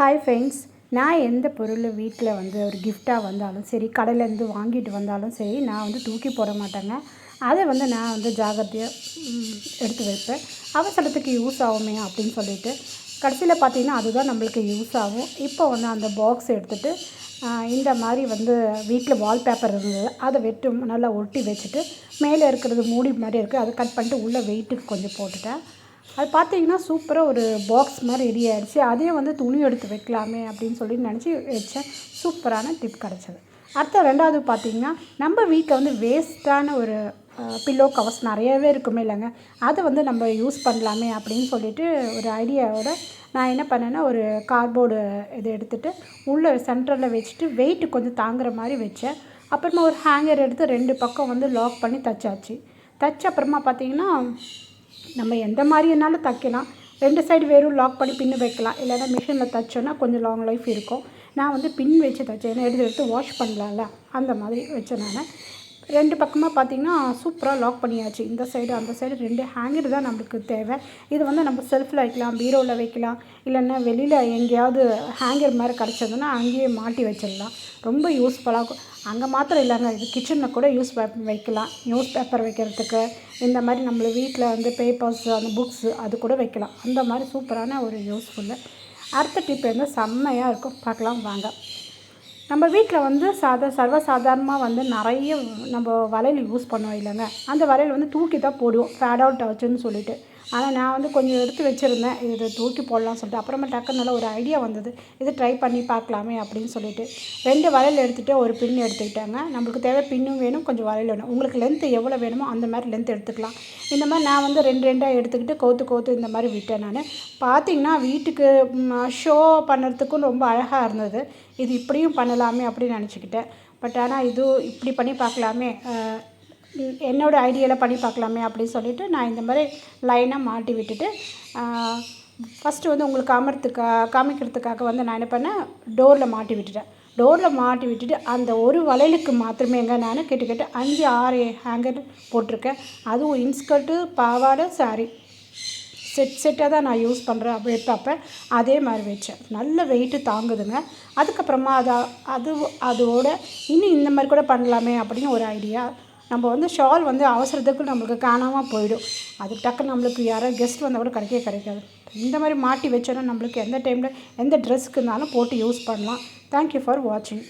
Hi friends நான் எந்த பொருள் வீட்டில் வந்து ஒரு கிஃப்டாக வந்தாலும் சரி கடையிலேருந்து வாங்கிட்டு வந்தாலும் சரி நான் வந்து தூக்கி போட மாட்டேங்க. அதை வந்து நான் வந்து ஜாகிரதையாக எடுத்து வைப்பேன். அவசரத்துக்கு யூஸ் ஆகுமே அப்படின்னு சொல்லிட்டு. கடைசியில் பார்த்தீங்கன்னா அதுதான் நம்மளுக்கு யூஸ் ஆகும். இப்போ வந்து அந்த பாக்ஸ் எடுத்துகிட்டு இந்த மாதிரி வந்து வீட்டில் வால்பேப்பர் இருந்தது அதை வெட்டு நல்லா ஒட்டி வச்சுட்டு மேலே இருக்கிறது மூடி மாதிரி இருக்குது அதை கட் பண்ணிட்டு உள்ளே வெயிட்டுக்கு கொஞ்சம் போட்டுட்டேன். அது பார்த்தீங்கன்னா சூப்பராக ஒரு பாக்ஸ் மாதிரி ரெடி ஆகிடுச்சு அதையும் வந்து துணி எடுத்து வைக்கலாமே அப்படின்னு சொல்லி நினச்சி வச்சேன் சூப்பரான டிப் கிடச்சது. அடுத்த ரெண்டாவது பார்த்தீங்கன்னா நம்ம வீட்டில் வந்து வேஸ்ட்டான ஒரு பில்லோ கவர்ஸ் நிறையவே இருக்குமே இல்லைங்க. அதை வந்து நம்ம யூஸ் பண்ணலாமே அப்படின்னு சொல்லிட்டு ஒரு ஐடியாவோட நான் என்ன பண்ணேன்னா ஒரு கார்போர்டு இது எடுத்துகிட்டு உள்ளே சென்டரில் வச்சுட்டு வெயிட் கொஞ்சம் தாங்குற மாதிரி வச்சேன் அப்புறமா ஒரு ஹேங்கர் எடுத்து ரெண்டு பக்கம் வந்து லாக் பண்ணி தச்சாச்சு. தச்ச அப்புறமா பார்த்தீங்கன்னா நம்ம எந்த மாதிரினாலும் தைக்கலாம். ரெண்டு சைடு வெறும் லாக் பண்ணி பின்னு வைக்கலாம். இல்லைன்னா மிஷினில் தைச்சோன்னா கொஞ்சம் லாங் லைஃப் இருக்கும். நான் வந்து பின் வச்சு தைச்சேன். எடுத்து எடுத்து வாஷ் பண்ணலாம்ல. அந்த மாதிரி வச்சேன் நான். ரெண்டு பக்கமாக பார்த்தீங்கன்னா சூப்பராக லாக் பண்ணியாச்சு. இந்த சைடு அந்த சைடு ரெண்டு ஹேங்கர் தான் நம்மளுக்கு தேவை. இது வந்து நம்ம செல்ஃபில் வைக்கலாம் பீரோவில் வைக்கலாம் இல்லைன்னா வெளியில் எங்கேயாவது ஹேங்கர் மாதிரி கிடச்சதுன்னா அங்கேயே மாட்டி வச்சிடலாம். ரொம்ப யூஸ்ஃபுல்லாக இருக்கும். அங்கே மாத்திரம் இல்லைங்க இது கிச்சனில் கூட யூஸ் வைக்கலாம். நியூஸ் பேப்பர் வைக்கிறதுக்கு இந்த மாதிரி நம்மள வீட்டில் வந்து பேப்பர்ஸ் அந்த புக்ஸு அது கூட வைக்கலாம். அந்த மாதிரி சூப்பரான ஒரு யூஸ்ஃபுல்லு அடுத்த டிப் வந்து செம்மையாக இருக்கும். பார்க்கலாம் வாங்க. நம்ம வீட்டில் வந்து சாதா சர்வசாதாரணமாக வந்து நிறைய நம்ம வளையல் யூஸ் பண்ணுவோம் இல்லைங்க. அந்த வளையல் வந்து தூக்கி தான் போடுவோம். ஃபேட் அவுட் ஆச்சுன்னு சொல்லிட்டு. ஆனால் நான் வந்து கொஞ்சம் எடுத்து வச்சுருந்தேன். இது தூக்கி போடலாம்னு சொல்லிட்டு. அப்புறமா டக்குன்னு நல்லா ஒரு ஐடியா வந்தது. இது ட்ரை பண்ணி பார்க்கலாமே அப்படின்னு சொல்லிட்டு. ரெண்டு வளையல் எடுத்துகிட்டு ஒரு பின் எடுத்துக்கிட்டாங்க. நம்மளுக்கு தேவை பின்னும் வேணும் கொஞ்சம் வளையல் வேணும். உங்களுக்கு லென்த்து எவ்வளோ வேணுமோ அந்த மாதிரி லென்த் எடுத்துக்கலாம். இந்த மாதிரி நான் வந்து ரெண்டு ரெண்டாக எடுத்துக்கிட்டு கோத்து கோத்து இந்த மாதிரி விட்டேன் நான். பார்த்தீங்கன்னா வீட்டுக்கு ஷோ பண்ணுறதுக்கும் ரொம்ப அழகாக இருந்தது. இது இப்படியும் பண்ணலாமே அப்படின்னு நினச்சிக்கிட்டேன். பட் ஆனால் இது இப்படி பண்ணி பார்க்கலாமே. என்னோடய ஐடியாவில் பண்ணி பார்க்கலாமே அப்படின்னு சொல்லிட்டு நான் இந்த மாதிரி லைனாக மாட்டி விட்டுட்டு ஃபஸ்ட்டு வந்து உங்களுக்கு காமறதுக்கா காமிக்கிறதுக்காக வந்து நான் என்ன பண்ணேன் டோரில் மாட்டி விட்டுட்டேன். டோரில் மாட்டி விட்டுட்டு அந்த ஒரு வளையலுக்கு மாத்திரமேங்க நான் கிட்டத்தட்ட அஞ்சு ஆறு ஹேங்கர் போட்டிருக்கேன். அதுவும் இன்ஸ்கர்ட்டு பாவாடை சாரி செட் செட்டாக தான் நான் யூஸ் பண்ணுறேன் அப்போ அதே மாதிரி வச்சேன். நல்ல வெயிட்டு தாங்குதுங்க. அதுக்கப்புறமா அதை அது அதோட இன்னும் இந்த மாதிரி கூட பண்ணலாமே அப்படின்னு ஒரு ஐடியா நம்ம வந்து ஷால் வந்து அவசரத்துக்கு நம்மளுக்கு காணாமல் போயிடும். அது டக்குன்னு நம்மளுக்கு யாராவது கெஸ்ட் வந்தால் கூட கிடைக்கவே கிடைக்காது. இந்த மாதிரி மாட்டி வச்சோன்னா நம்மளுக்கு எந்த டைமில் எந்த ட்ரெஸ்க்கு இருந்தாலும் போட்டு யூஸ் பண்ணலாம். தேங்க்யூ ஃபார் வாட்சிங்